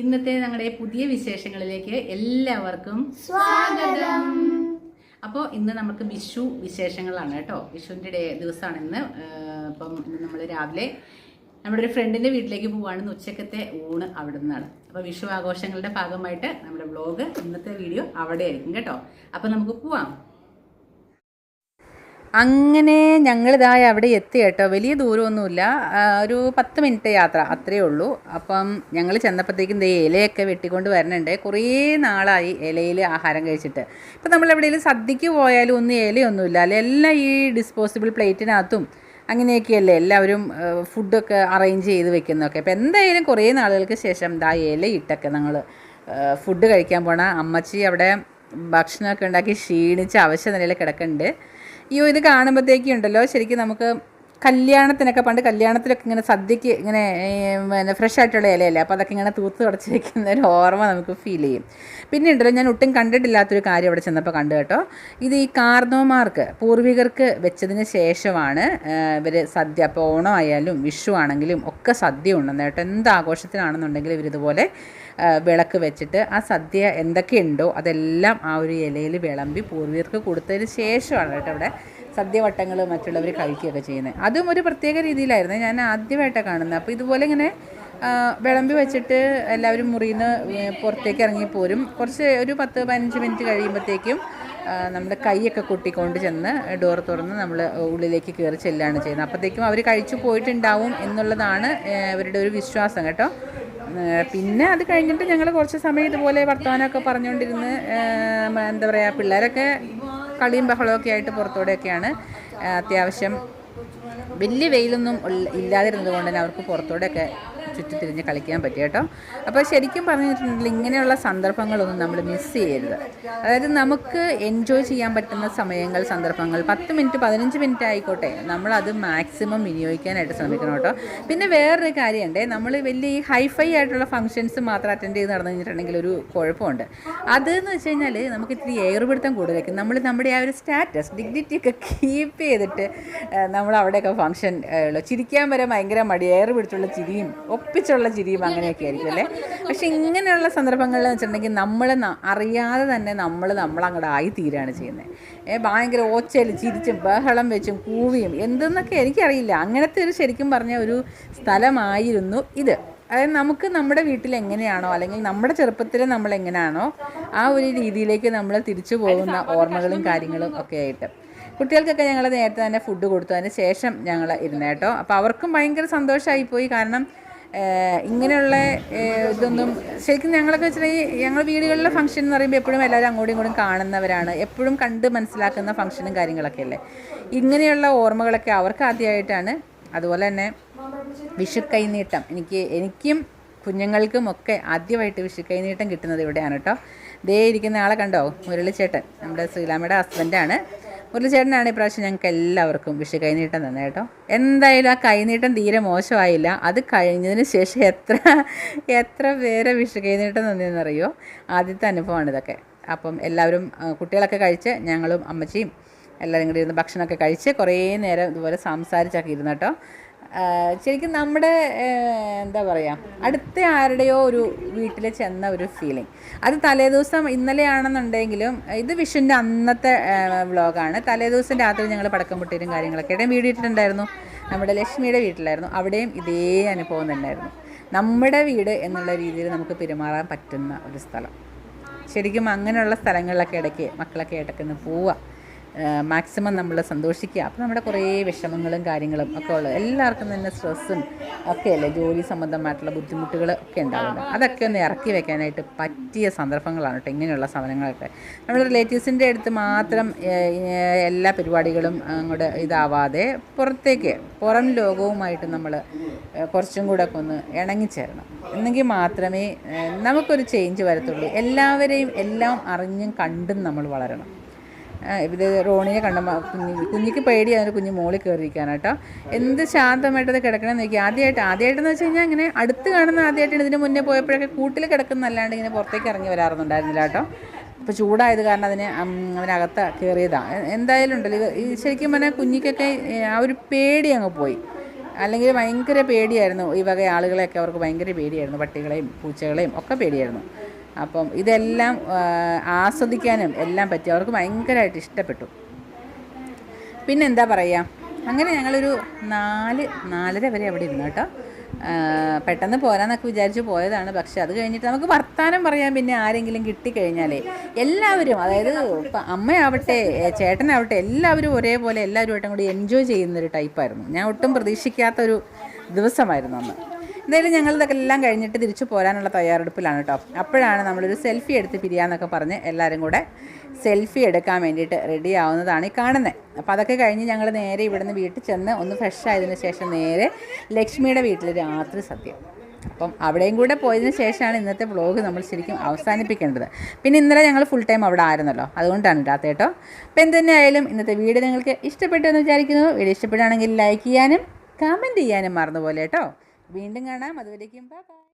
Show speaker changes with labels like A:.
A: ഇന്നത്തെ ഞങ്ങളുടെ പുതിയ വിശേഷങ്ങളിലേക്ക് എല്ലാവർക്കും സ്വാഗതം. അപ്പോൾ ഇന്ന് നമുക്ക് വിഷു വിശേഷങ്ങളാണ് കേട്ടോ. വിഷുവിന്റെ ഡേ ദിവസമാണ് ഇന്ന്. ഇപ്പം അപ്പം ഇന്ന് നമ്മൾ രാവിലെ നമ്മുടെ ഒരു ഫ്രണ്ടിന്റെ വീട്ടിലേക്ക് പോവുകയാണെന്ന് ഉച്ചക്കത്തെ ഊണ് അവിടെ നിന്നാണ് അപ്പോൾ വിഷു ആഘോഷങ്ങളുടെ ഭാഗമായിട്ട് നമ്മുടെ വ്ലോഗ് ഇന്നത്തെ വീഡിയോ അവിടെ ആയിരിക്കും കേട്ടോ. അപ്പോൾ നമുക്ക് പോവാം. അങ്ങനെ ഞങ്ങളിതായി അവിടെ എത്തി കേട്ടോ. വലിയ ദൂരമൊന്നുമില്ല. ഒരു പത്ത് മിനിറ്റ് യാത്ര അത്രയേ ഉള്ളൂ. അപ്പം ഞങ്ങൾ ചെന്നപ്പോഴത്തേക്കും ദേ ഇലയൊക്കെ വെട്ടിക്കൊണ്ട് വരണുണ്ട്. കുറേ നാളായി ഇലയിൽ ആഹാരം കഴിച്ചിട്ട്. ഇപ്പം നമ്മൾ എവിടെയെങ്കിലും സദ്യക്ക് പോയാലും ഒന്നും ഇലയൊന്നുമില്ല. അല്ലെ? എല്ലാം ഈ ഡിസ്പോസിബിൾ പ്ലേറ്റിനകത്തും അങ്ങനെയൊക്കെയല്ലേ എല്ലാവരും ഫുഡൊക്കെ അറേഞ്ച് ചെയ്ത് വെക്കുന്നതൊക്കെ. അപ്പം എന്തായാലും കുറേ നാളുകൾക്ക് ശേഷം ദാ ഇലയിട്ടൊക്കെ ഞങ്ങൾ ഫുഡ് കഴിക്കാൻ പോണ അമ്മച്ചി അവിടെ ഭക്ഷണമൊക്കെ ഉണ്ടാക്കി ക്ഷീണിച്ച് അവശ്യ നിലയിൽ കിടക്കുന്നുണ്ട്. അയ്യോ ഇത് കാണുമ്പോഴത്തേക്കും ഉണ്ടല്ലോ. ശരിക്കും നമുക്ക് കല്യാണത്തിനൊക്കെ പണ്ട് കല്യാണത്തിലൊക്കെ ഇങ്ങനെ സദ്യക്ക് ഇങ്ങനെ പിന്നെ ഫ്രഷ് ആയിട്ടുള്ള ഇലയല്ലേ? അപ്പോൾ അതൊക്കെ ഇങ്ങനെ തൂത്ത് തുടച്ച് ഒരു ഓർമ്മ നമുക്ക് ഫീൽ ചെയ്യും. പിന്നെ ഉണ്ടല്ലോ ഞാൻ ഒട്ടും കണ്ടിട്ടില്ലാത്തൊരു കാര്യം അവിടെ ചെന്നപ്പോൾ കണ്ടു കേട്ടോ. ഇത് ഈ കാർന്നോമാർക്ക് പൂർവികർക്ക് വെച്ചതിന് ശേഷമാണ് ഇവർ സദ്യ അപ്പോൾ ഓണം ആയാലും വിഷു ആണെങ്കിലും ഒക്കെ സദ്യ ഉണ്ടെന്ന് കേട്ടോ. എന്ത് ആഘോഷത്തിനാണെന്നുണ്ടെങ്കിലും ഇവരിതുപോലെ വിളക്ക് വെച്ചിട്ട് ആ സദ്യ എന്തൊക്കെയുണ്ടോ അതെല്ലാം ആ ഒരു ഇലയിൽ വിളമ്പി പൂർവികർക്ക് കൊടുത്തതിന് ശേഷമാണ് കേട്ടോ അവിടെ സദ്യവട്ടങ്ങൾ മറ്റുള്ളവർ കഴിക്കുകയൊക്കെ ചെയ്യുന്നത്. അതും ഒരു പ്രത്യേക രീതിയിലായിരുന്നു. ഞാൻ ആദ്യമായിട്ടാണ് കാണുന്നത്. അപ്പോൾ ഇതുപോലെ ഇങ്ങനെ വിളമ്പി വെച്ചിട്ട് എല്ലാവരും മുറിയിൽ നിന്ന് പുറത്തേക്ക് ഇറങ്ങിപ്പോരും കുറച്ച് ഒരു പത്ത് പതിനഞ്ച് മിനിറ്റ് കഴിയുമ്പോഴത്തേക്കും നമ്മുടെ കൈയൊക്കെ കൊട്ടിക്കൊണ്ട് ചെന്ന് ഡോർ തുറന്ന് നമ്മൾ ഉള്ളിലേക്ക് കയറി ചെല്ലുകയാണ് ചെയ്യുന്നത്. അപ്പോഴത്തേക്കും അവർ കഴിച്ചു പോയിട്ടുണ്ടാവും എന്നുള്ളതാണ് അവരുടെ ഒരു വിശ്വാസം കേട്ടോ. പിന്നെ അത് കഴിഞ്ഞിട്ട് ഞങ്ങൾ കുറച്ച് സമയം ഇതുപോലെ വർത്തമാനമൊക്കെ പറഞ്ഞുകൊണ്ടിരുന്ന് എന്താ പറയുക പിള്ളേരൊക്കെ കളിയും ബഹളമൊക്കെ ആയിട്ട് പുറത്തോടെയൊക്കെയാണ്. അത്യാവശ്യം വലിയ വെയിലൊന്നും ഇല്ലാതിരുന്നത് കൊണ്ട് തന്നെ അവർക്ക് പുറത്തോടെയൊക്കെ ചുറ്റിത്തിരിഞ്ഞ് കളിക്കാൻ പറ്റും കേട്ടോ. അപ്പോൾ ശരിക്കും പറഞ്ഞിട്ടുണ്ടെങ്കിൽ ഇങ്ങനെയുള്ള സന്ദർഭങ്ങളൊന്നും നമ്മൾ മിസ് ചെയ്യരുത്. അതായത് നമുക്ക് എൻജോയ് ചെയ്യാൻ പറ്റുന്ന സമയങ്ങൾ സന്ദർഭങ്ങൾ പത്ത് മിനിറ്റ് പതിനഞ്ച് മിനിറ്റ് ആയിക്കോട്ടെ. നമ്മളത് മാക്സിമം വിനിയോഗിക്കാനായിട്ട് ശ്രമിക്കണം കേട്ടോ. പിന്നെ വേറൊരു കാര്യമുണ്ട്. നമ്മൾ വലിയ ഈ ഹൈഫൈ ആയിട്ടുള്ള ഫംഗ്ഷൻസ് മാത്രം അറ്റൻഡ് ചെയ്ത് നടന്നു കഴിഞ്ഞിട്ടുണ്ടെങ്കിൽ ഒരു കുഴപ്പമുണ്ട്. അതെന്ന് വെച്ച് കഴിഞ്ഞാൽ നമുക്ക് ഇത്തിരി ഏറുപിടുത്തം കൂടുതലായിരിക്കും. നമ്മൾ നമ്മുടെ ആ ഒരു സ്റ്റാറ്റസ് ഡിഗ്നിറ്റി ഒക്കെ കീപ്പ് ചെയ്തിട്ട് നമ്മൾ അവിടെയൊക്കെ ഫംഗ്ഷൻ ഉള്ളു. ചിരിക്കാൻ വരെ ഭയങ്കര മടി. ഏറ് പിടിച്ചുള്ള ചിരിയും ഒപ്പിച്ചുള്ള ചിരിയും അങ്ങനെയൊക്കെ ആയിരിക്കും അല്ലേ? പക്ഷെ ഇങ്ങനെയുള്ള സന്ദർഭങ്ങളിൽ വെച്ചിട്ടുണ്ടെങ്കിൽ നമ്മൾ അറിയാതെ തന്നെ നമ്മൾ നമ്മളങ്ങോട്ട് ആയി തീരുകയാണ് ചെയ്യുന്നത് ഭയങ്കര ഓച്ചയിൽ ചിരിച്ചും ബഹളം വെച്ചും കൂവിയും എന്തെന്നൊക്കെ എനിക്കറിയില്ല. അങ്ങനത്തെ ഒരു ശരിക്കും പറഞ്ഞ ഒരു സ്ഥലമായിരുന്നു ഇത്. അതായത് നമുക്ക് നമ്മുടെ വീട്ടിൽ എങ്ങനെയാണോ അല്ലെങ്കിൽ നമ്മുടെ ചെറുപ്പത്തിൽ നമ്മൾ എങ്ങനെയാണോ ആ ഒരു രീതിയിലേക്ക് നമ്മൾ തിരിച്ചു പോകുന്ന ഓർമ്മകളും കാര്യങ്ങളും ഒക്കെ ആയിട്ട്. കുട്ടികൾക്കൊക്കെ ഞങ്ങൾ നേരത്തെ തന്നെ ഫുഡ് കൊടുത്തു അതിന് ശേഷം ഞങ്ങൾ ഇരുന്നേട്ടോ അപ്പോൾ അവർക്കും ഭയങ്കര സന്തോഷമായിപ്പോയി കാരണം ഇങ്ങനെയുള്ള ഇതൊന്നും ശരിക്കും ഞങ്ങളൊക്കെ വെച്ചിട്ടുണ്ടെങ്കിൽ ഞങ്ങൾ വീടുകളിലെ ഫംഗ്ഷൻ എന്ന് പറയുമ്പോൾ എപ്പോഴും എല്ലാവരും അങ്ങോട്ടും ഇങ്ങോട്ടും കാണുന്നവരാണ്. എപ്പോഴും കണ്ട് മനസ്സിലാക്കുന്ന ഫംഗ്ഷനും കാര്യങ്ങളൊക്കെ അല്ലേ? ഇങ്ങനെയുള്ള ഓർമ്മകളൊക്കെ അവർക്ക് ആദ്യമായിട്ടാണ്. അതുപോലെ തന്നെ വിഷു കൈനീട്ടം എനിക്ക് എനിക്കും കുഞ്ഞുങ്ങൾക്കും ഒക്കെ ആദ്യമായിട്ട് വിഷു കൈനീട്ടം കിട്ടുന്നത് ഇവിടെയാണ് കേട്ടോ. ദേ ഇരിക്കുന്ന ആളെ കണ്ടോ? മുരളിച്ചേട്ടൻ. നമ്മുടെ ശ്രീലാമയുടെ ഹസ്ബൻഡാണ് മുരളിച്ചേട്ടനാണ് ഇപ്രാവശ്യം ഞങ്ങൾക്ക് എല്ലാവർക്കും വിഷു കൈനീട്ടം തന്നെ കേട്ടോ. എന്തായാലും ആ കൈനീട്ടം തീരെ മോശമായില്ല. അത് കഴിഞ്ഞതിന് ശേഷം എത്ര എത്ര പേരെ വിഷു കൈനീട്ടം തന്നെയെന്നറിയോ? ആദ്യത്തെ അനുഭവമാണ് ഇതൊക്കെ. അപ്പം എല്ലാവരും കുട്ടികളൊക്കെ കഴിച്ച് ഞങ്ങളും അമ്മച്ചിയും എല്ലാവരും കൂടി ഇരുന്ന് ഭക്ഷണമൊക്കെ കഴിച്ച് കുറേ നേരം ഇതുപോലെ സംസാരിച്ചൊക്കെ ഇരുന്നു കേട്ടോ. ആഹ് ശരിക്കും നമ്മുടെ എന്താ പറയുക അടുത്ത ആരുടെയോ ഒരു വീട്ടിൽ ചെന്ന ഒരു ഫീലിംഗ് അത് തലേദിവസം ഇന്നലെയാണെന്നുണ്ടെങ്കിലും ഇത് വിഷുവിന്റെ അന്നത്തെ വ്ളോഗാണ് തലേദിവസം രാത്രി ഞങ്ങൾ പടക്കം പൊട്ടിയിട്ടും കാര്യങ്ങളൊക്കെ. ഇടയും വീഡിയോ ഇട്ടിട്ടുണ്ടായിരുന്നു. നമ്മുടെ ലക്ഷ്മിയുടെ വീട്ടിലായിരുന്നു. അവിടെയും ഇതേ അനുഭവം തന്നെയായിരുന്നു. നമ്മുടെ വീട് എന്നുള്ള രീതിയിൽ നമുക്ക് പെരുമാറാൻ പറ്റുന്ന ഒരു സ്ഥലം. ശരിക്കും അങ്ങനെയുള്ള സ്ഥലങ്ങളിലൊക്കെ ഇടയ്ക്ക് മക്കളൊക്കെ ഇടയ്ക്ക് പോവുക. മാക്സിമം നമ്മൾ സന്തോഷിക്കുക. അപ്പോൾ നമ്മുടെ കുറേ വിഷമങ്ങളും കാര്യങ്ങളും ഒക്കെ ഉള്ളത് എല്ലാവർക്കും തന്നെ സ്ട്രെസ്സും ഒക്കെ അല്ലേ? ജോലി സംബന്ധമായിട്ടുള്ള ബുദ്ധിമുട്ടുകൾ ഒക്കെ ഉണ്ടാവുന്നത്. അതൊക്കെ ഒന്ന് ഇറക്കി വെക്കാനായിട്ട് പറ്റിയ സന്ദർഭങ്ങളാണ് കേട്ടോ ഇങ്ങനെയുള്ള സമരങ്ങളൊക്കെ നമ്മുടെ റിലേറ്റീവ്സിന്റെ അടുത്ത് മാത്രം എല്ലാ പരിപാടികളും അങ്ങോട്ട് ഇതാവാതെ പുറത്തേക്ക് പുറം ലോകവുമായിട്ട് നമ്മൾ കുറച്ചും കൂടെ ഒക്കെ ഒന്ന് ഇണങ്ങിച്ചേരണം. എന്നെങ്കിൽ മാത്രമേ നമുക്കൊരു ചേഞ്ച് വരത്തുള്ളൂ. എല്ലാവരെയും എല്ലാം അറിഞ്ഞും കണ്ടും നമ്മൾ വളരണം. ഇത് റോണിയെ കണ്ട കുഞ്ഞി കുഞ്ഞിക്ക് പേടിയാണ് കുഞ്ഞ് മോളിൽ കയറിയിരിക്കാനാട്ടോ എന്ത് ശാന്തമായിട്ടത് കിടക്കണമെന്ന് നോക്കി ആദ്യമായിട്ട് ആദ്യമായിട്ടെന്ന് വെച്ച് കഴിഞ്ഞാൽ ഇങ്ങനെ അടുത്ത് കാണുന്ന ആദ്യമായിട്ടാണ് ഇതിന് മുന്നേ പോയപ്പോഴൊക്കെ കൂട്ടിൽ കിടക്കുന്നല്ലാണ്ട് ഇങ്ങനെ പുറത്തേക്ക് ഇറങ്ങി വരാറുന്നുണ്ടായിരുന്നില്ല കേട്ടോ. ഇപ്പോൾ ചൂടായത് കാരണം അതിന് അവനകത്ത് കയറിയതാണ് എന്തായാലും ഉണ്ടല്ലോ. ഇത് ശരിക്കും പറഞ്ഞാൽ കുഞ്ഞിക്കൊക്കെ ആ ഒരു പേടി അങ്ങ് പോയി. അല്ലെങ്കിൽ ഭയങ്കര പേടിയായിരുന്നു. ഈ വക ആളുകളെയൊക്കെ അവർക്ക് ഭയങ്കര പേടിയായിരുന്നു. പട്ടികളെയും പൂച്ചകളെയും ഒക്കെ പേടിയായിരുന്നു. അപ്പം ഇതെല്ലാം ആസ്വദിക്കാനും എല്ലാം പറ്റി. അവർക്ക് ഭയങ്കരമായിട്ട് ഇഷ്ടപ്പെട്ടു. പിന്നെ എന്താ പറയുക അങ്ങനെ ഞങ്ങളൊരു നാല് നാലര വരെ അവിടെ ഇരുന്നു കേട്ടോ. പെട്ടെന്ന് പോരാന്നൊക്കെ വിചാരിച്ച് പോയതാണ്. പക്ഷെ അത് കഴിഞ്ഞിട്ട് നമുക്ക് വർത്താനം പറയാൻ പിന്നെ ആരെങ്കിലും കിട്ടിക്കഴിഞ്ഞാലേ എല്ലാവരും അതായത് അമ്മയാവട്ടെ ചേട്ടനാവട്ടെ എല്ലാവരും ഒരേപോലെ എല്ലാവരുമായിട്ടും കൂടി എൻജോയ് ചെയ്യുന്നൊരു ടൈപ്പായിരുന്നു ഞാൻ ഒട്ടും പ്രതീക്ഷിക്കാത്തൊരു ദിവസമായിരുന്നു അന്ന്. എന്തായാലും ഞങ്ങൾ ഇതൊക്കെ എല്ലാം കഴിഞ്ഞിട്ട് തിരിച്ചു പോരാനുള്ള തയ്യാറെടുപ്പിലാണ് കേട്ടോ. അപ്പോഴാണ് നമ്മളൊരു സെൽഫി എടുത്ത് പിരിയാന്നൊക്കെ പറഞ്ഞ് എല്ലാവരും കൂടെ സെൽഫി എടുക്കാൻ വേണ്ടിയിട്ട് റെഡി ആവുന്നതാണ് ഈ കാണുന്നത് അപ്പോൾ അതൊക്കെ കഴിഞ്ഞ് ഞങ്ങൾ നേരെ ഇവിടുന്ന് വീട്ടിൽ ചെന്ന് ഒന്ന് ഫ്രഷ് ആയതിന് ശേഷം നേരെ ലക്ഷ്മിയുടെ വീട്ടിൽ രാത്രി സദ്യം. അപ്പം അവിടെയും കൂടെ പോയതിന് ശേഷമാണ് ഇന്നത്തെ വ്ളോഗ് നമ്മൾ ശരിക്കും അവസാനിപ്പിക്കേണ്ടത്. പിന്നെ ഇന്നലെ ഞങ്ങൾ ഫുൾ ടൈം അവിടെ ആയിരുന്നല്ലോ. അതുകൊണ്ടാണ് ഇടാത്ത കേട്ടോ. അപ്പം എന്തുതന്നെ ആയാലും ഇന്നത്തെ വീഡിയോ നിങ്ങൾക്ക് ഇഷ്ടപ്പെട്ടു എന്ന് വിചാരിക്കുന്നു. വീഡിയോ ഇഷ്ടപ്പെടുകയാണെങ്കിൽ ലൈക്ക് ചെയ്യാനും കമന്റ് ചെയ്യാനും മറന്നുപോലെ കേട്ടോ. വീണ്ടും കാണാം. അതുവരേക്കും ബൈ